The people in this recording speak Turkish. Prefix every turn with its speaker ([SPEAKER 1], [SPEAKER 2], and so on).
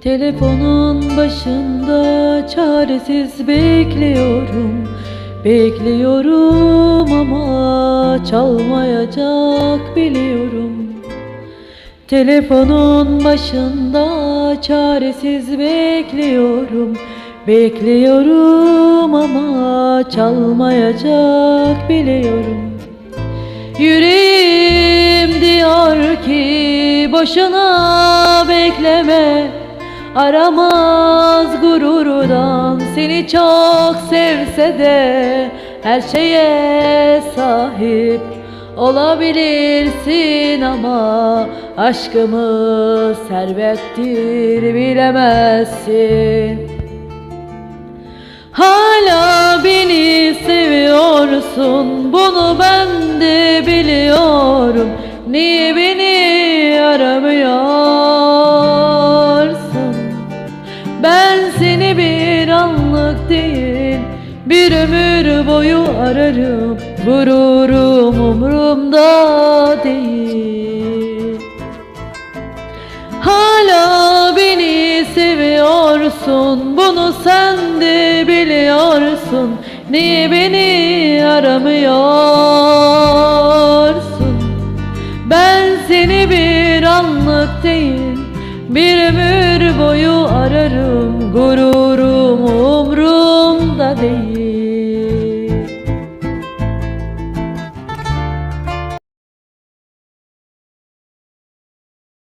[SPEAKER 1] Telefonun başında çaresiz bekliyorum. Bekliyorum ama çalmayacak biliyorum. Telefonun başında çaresiz bekliyorum. Bekliyorum ama çalmayacak biliyorum. Yüreğim diyor ki boşuna bekleme Aramaz gururdan seni çok sevse de Her şeye sahip olabilirsin ama Aşkımız servettir bilemezsin. Hala beni seviyorsun bunu ben de biliyorum. Niye beni aramıyorsun değil. Bir ömür boyu ararım Gururum umurumda değil. Hala beni seviyorsun Bunu sen de biliyorsun. Niye beni aramıyorsun? Ben seni bir anlık değil Bir ömür boyu ararım Gururum umrumda değil